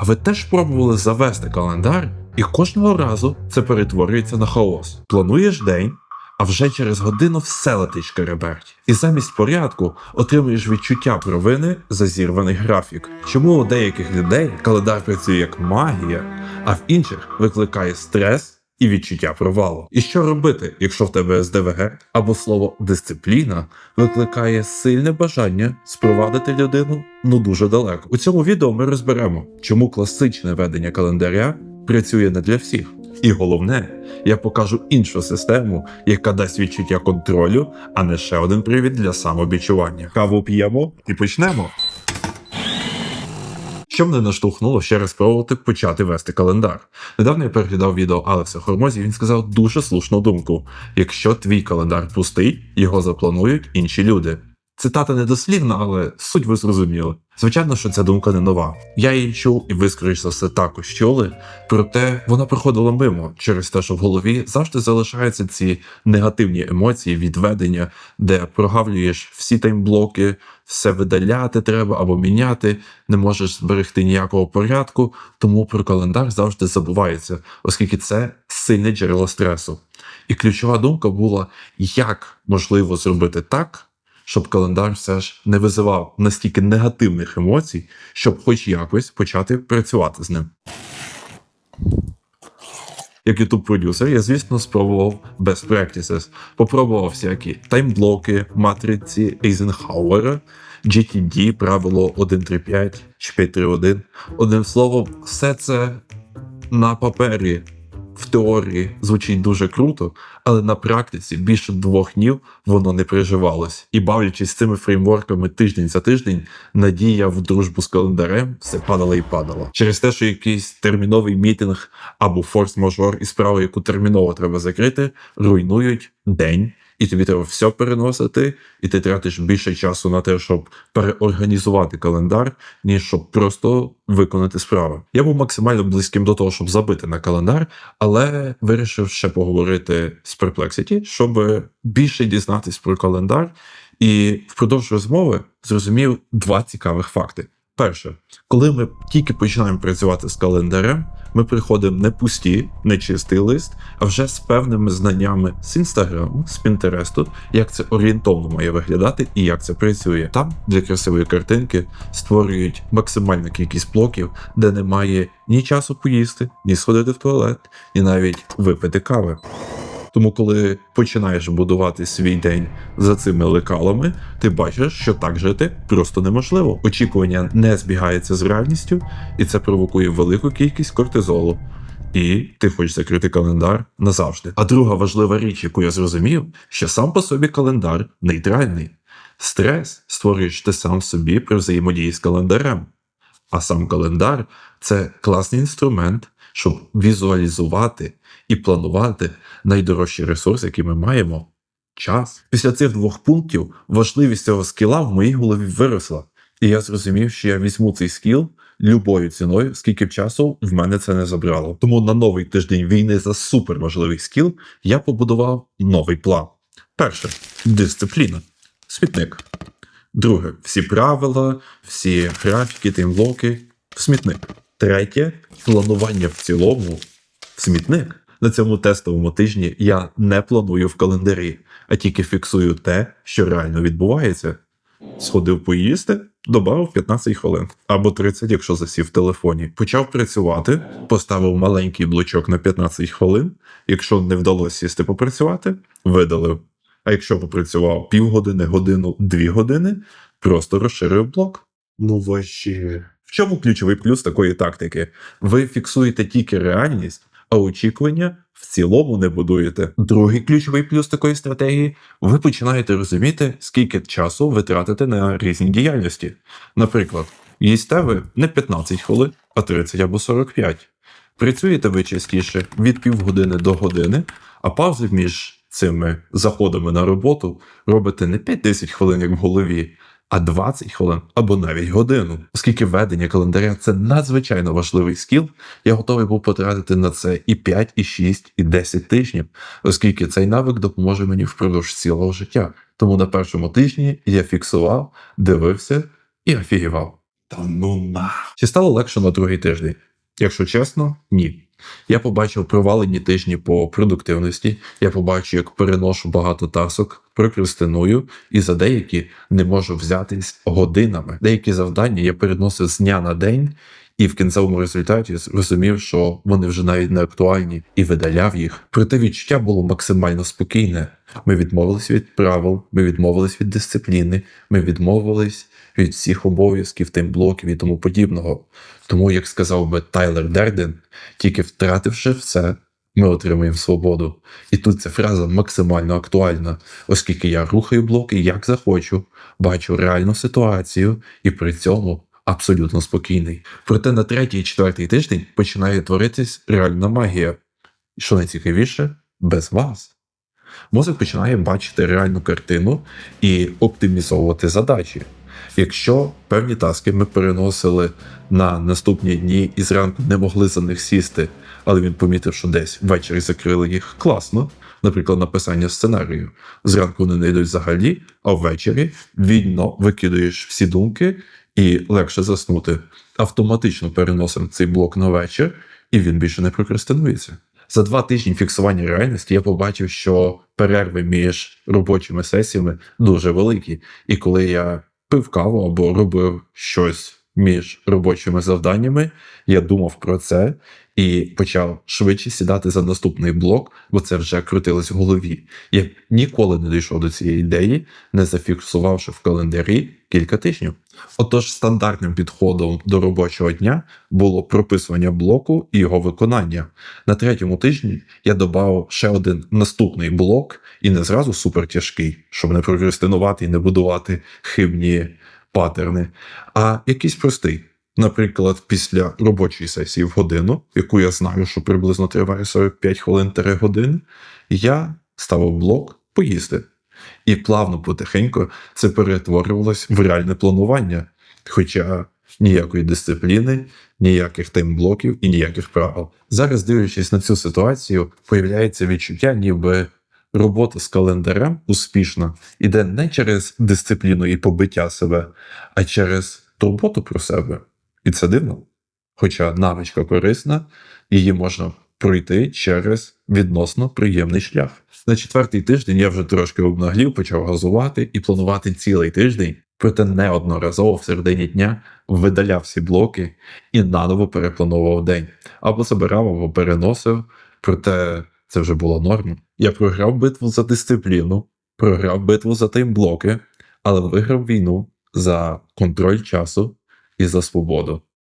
А ви теж пробували завести календар, і кожного разу це перетворюється на хаос. Плануєш день, а вже через годину все летить кереберть. І замість порядку отримуєш відчуття провини за зірваний графік. Чому у деяких людей календар працює як магія, а в інших викликає стрес і відчуття провалу? І що робити, якщо в тебе СДВГ або слово дисципліна викликає сильне бажання спровадити людину ну дуже далеко? У цьому відео ми розберемо, чому класичне ведення календаря працює не для всіх. І головне, я покажу іншу систему, яка дасть відчуття контролю, а не ще один привід для самобічування. Каву п'ємо і почнемо. Що мене наштовхнуло ще раз пробувати почати вести календар. Недавно я переглядав відео Алекса Хормозі, і він сказав дуже слушну думку: якщо твій календар пустий, його запланують інші люди. Цитата недослівна, але суть ви зрозуміли. Звичайно, що ця думка не нова. Я її чув, і ви, скоріш за все, також чули. Проте вона проходила мимо через те, що в голові завжди залишаються ці негативні емоції, відведення, де прогавлюєш всі таймблоки, все видаляти треба або міняти, не можеш зберегти ніякого порядку, тому про календар завжди забувається, оскільки це сильне джерело стресу. І ключова думка була, як можливо зробити так щоб календар все ж не визивав настільки негативних емоцій, щоб хоч якось почати працювати з ним. Як youtube продюсер я, звісно, спробував best practices. Попробував всякі таймблоки, матриці Eisenhower, GTD, правило 1.3.5 чи 5.3.1. Одним словом, все це на папері в теорії звучить дуже круто, але на практиці більше двох днів воно не переживалось. І бавлячись цими фреймворками тиждень за тиждень, надія в дружбу з календарем все падала і падала. Через те, що якийсь терміновий мітинг або форс-мажор і справу, яку терміново треба закрити, руйнують день. І тобі треба все переносити, і ти тратиш більше часу на те, щоб переорганізувати календар, ніж щоб просто виконати справи. Я був максимально близьким до того, щоб забити на календар, але вирішив ще поговорити з Perplexity, щоб більше дізнатись про календар. І впродовж розмови зрозумів два цікавих факти. Перше, коли ми тільки починаємо працювати з календарем, ми приходимо не пусті, не чистий лист, а вже з певними знаннями з інстаграму, з Пінтересту, як це орієнтовно має виглядати і як це працює. Там для красивої картинки створюють максимальну кількість блоків, де немає ні часу поїсти, ні сходити в туалет, ні навіть випити кави. Тому, коли починаєш будувати свій день за цими лекалами, ти бачиш, що так жити просто неможливо. Очікування не збігається з реальністю, і це провокує велику кількість кортизолу. І ти хочеш закрити календар назавжди. А друга важлива річ, яку я зрозумів, що сам по собі календар нейтральний. Стрес створюєш ти сам собі при взаємодії з календарем. А сам календар це класний інструмент, щоб візуалізувати і планувати найдорожчий ресурс, який ми маємо час. Після цих двох пунктів важливість цього скіла в моїй голові виросла. І я зрозумів, що я візьму цей скіл любою ціною, скільки б часу в мене це не забрало. Тому на новий тиждень війни за суперважливий скіл я побудував новий план. Перше дисципліна. Смітник. Друге всі правила, всі графіки, таймблоки в смітник. Третє планування в цілому в смітник. На цьому тестовому тижні я не планую в календарі, а тільки фіксую те, що реально відбувається. Сходив поїсти, додав 15 хвилин або 30, якщо засів в телефоні. Почав працювати, поставив маленький блочок на 15 хвилин. Якщо не вдалося сісти попрацювати, видалив. А якщо попрацював півгодини, годину, дві години, просто розширив блок. Ну вообще. В чому ключовий плюс такої тактики? Ви фіксуєте тільки реальність, а очікування в цілому не будуєте. Другий ключовий плюс такої стратегії ви починаєте розуміти, скільки часу ви тратите на різні діяльності. Наприклад, їсте ви не 15 хвилин, а 30 або 45. Працюєте ви частіше від півгодини до години, а паузи між цими заходами на роботу робите не 5-10 хвилин, як в голові, а 20 хвилин або навіть годину. Оскільки ведення календаря це надзвичайно важливий скіл, я готовий був потратити на це і 5, і 6, і 10 тижнів, оскільки цей навик допоможе мені впродовж цілого життя. Тому на першому тижні я фіксував, дивився і офігівав. Та ну на. Чи стало легше на другий тиждень? Якщо чесно, ні. Я побачив провалені тижні по продуктивності, я побачив, як переношу багато тасок, прокрастиную, і за деякі не можу взятись годинами. Деякі завдання я переносив з дня на день, і в кінцевому результаті зрозумів, що вони вже навіть не актуальні, і видаляв їх. Проте відчуття було максимально спокійне. Ми відмовились від правил, ми відмовились від дисципліни, ми відмовились від всіх обов'язків, таймблоків і тому подібного. Тому, як сказав би Тайлер Дерден, тільки втративши все, ми отримуємо свободу. І тут ця фраза максимально актуальна, оскільки я рухаю блоки як захочу, бачу реальну ситуацію і при цьому абсолютно спокійний. Проте на третій і четвертий тиждень починає творитись реальна магія. Що найцікавіше, без вас. Мозок починає бачити реальну картину і оптимізовувати задачі. Якщо певні таски ми переносили на наступні дні і зранку не могли за них сісти, але він помітив, що десь ввечері закрили їх класно, наприклад, написання сценарію. Зранку вони не йдуть взагалі, а ввечері вільно викидуєш всі думки і легше заснути. Автоматично переносимо цей блок на вечір, і він більше не прокрастинується. За два тижні фіксування реальності я побачив, що перерви між робочими сесіями дуже великі. І коли я пив каву або робив щось між робочими завданнями, я думав про це і почав швидше сідати за наступний блок, бо це вже крутилось в голові. Я ніколи не дійшов до цієї ідеї, не зафіксувавши в календарі кілька тижнів. Отож, стандартним підходом до робочого дня було прописування блоку і його виконання. На третьому тижні я додав ще один наступний блок, і не зразу супертяжкий, щоб не прокрастинувати і не будувати хибні патерни, а якийсь простий. Наприклад, після робочої сесії в годину, яку я знаю, що приблизно триває 45 хвилин 3 години, я ставив блок поїсти. І плавно потихеньку це перетворювалось в реальне планування. Хоча ніякої дисципліни, ніяких таймблоків і ніяких правил. Зараз, дивлячись на цю ситуацію, появляється відчуття, ніби робота з календарем успішна іде не через дисципліну і побиття себе, а через турботу про себе. І це дивно. Хоча навичка корисна, її можна пройти через відносно приємний шлях. На четвертий тиждень я вже трошки обнаглів, почав газувати і планувати цілий тиждень, проте неодноразово в середині дня видаляв всі блоки і наново перепланував день або забирав, або переносив. Проте це вже була норма. Я програв битву за дисципліну, програв битву за таймблоки, але виграв війну за контроль часу і за свободу.